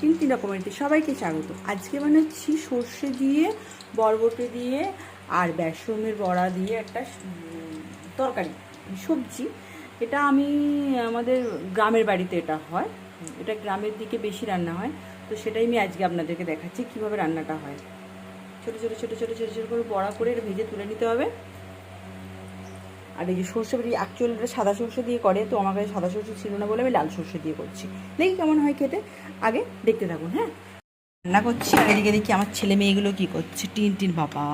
তিন তিন রকমের। সবাইকে স্বাগত। আজকে বানাচ্ছি সর্ষে দিয়ে, বরবটি দিয়ে আর বেসনের বড়া দিয়ে একটা তরকারি, সবজি। এটা আমি, আমাদের গ্রামের বাড়িতে এটা হয়। এটা গ্রামের দিকে বেশি রান্না হয়। তো সেটাই আমি আজকে আপনাদেরকে দেখাচ্ছি কীভাবে রান্নাটা হয়। ছোটো ছোটো ছোটো ছোটো ছোটো ছোটো করে বড়া করে ভেজে তুলে নিতে হবে। আর এই যে সর্ষে বাটি অ্যাকচুয়ালি এটা সাদা সর্ষে দিয়ে করে, তো আমার কাছে সাদা সর্ষে ছিল না বলে আমি লাল সর্ষে দিয়ে করছি। দেখি কেমন হয় খেতে, আগে দেখতে থাকুন হ্যাঁ? রান্না করছি, আর এদিকে দেখি আমার ছেলে মেয়েগুলো কি করছে। টিন টিন, বাবা,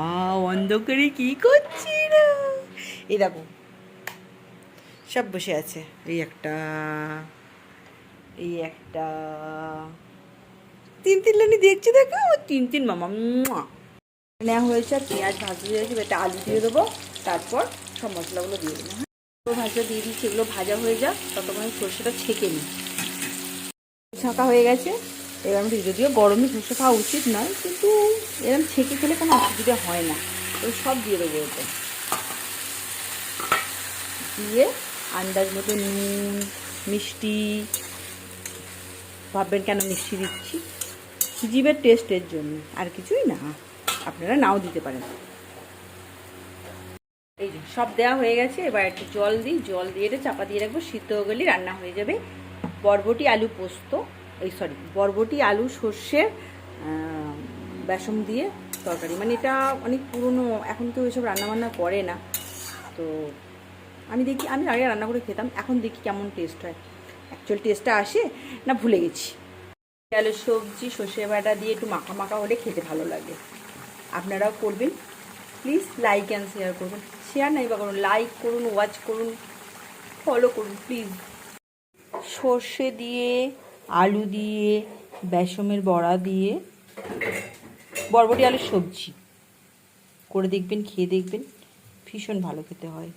অন্ধকারে কি করছি এই দেখো, সব বসে আছে। এই একটা এই একটা। তিন তিন লানি দেখছি, দেখো তিন তিন মামা। নেওয়া হয়েছে আর পেঁয়াজ ভাজতে দিয়েছি এটা আলু দিয়ে দেবো, তারপর সব মশলাগুলো দিয়ে দেবো হ্যাঁ ভাজা দিয়ে দিচ্ছি, এগুলো ভাজা হয়ে যাক, ততক্ষণ আমি সর্ষেটা ছেঁকে নিই। ছাঁকা হয়ে গেছে। এবার আমি যদিও গরমে সর্ষে খাওয়া উচিত নয়, কিন্তু এরকম ছেঁকে খেলে কোনো অসুবিধা হয় না। এবার সব দিয়ে দেবো এতে। দিয়ে আন্দাজ মতো নুন, মিষ্টি, ভাববেন কেন মিষ্টি দিচ্ছি? জিভের টেস্টের জন্য, আর কিছুই না। আপনারা নাও দিতে পারেন। এই যে, সব দেওয়া হয়ে গেছে। এবার একটু জল দিই। জল দিয়ে এটা চাপা দিয়ে রাখব। সিদ্ধ হয়ে গেলেই রান্না হয়ে যাবে। বরবটি, আলু পোস্ত, এই সরি, বরবটি, আলু সর্ষের বেসন দিয়ে তরকারি। মানে এটা অনেক পুরনো, এখন কেউ এসব রান্নাবান্না করে না। তো আমি দেখি, আমি আগে রান্না করে খেতাম। এখন দেখি কেমন টেস্ট হয়। অ্যাকচুয়াল টেস্টটা আসে না ভুলে গেছি। আলু, সবজি, সর্ষে বাটা দিয়ে একটু মাখা মাখা হলে খেতে ভালো লাগে। আপনারাও করবেন। প্লিজ লাইক অ্যান্ড শেয়ার করুন। শেয়ার নাই বা করুন, লাইক করুন, ওয়াচ করুন, ফলো করুন, প্লিজ। সর্ষে দিয়ে, আলু দিয়ে বেসমের বড়া দিয়ে, বরবটি আলুর সবজি। করে দেখবেন, খেয়ে দেখবেন, ভীষণ ভালো খেতে হয়।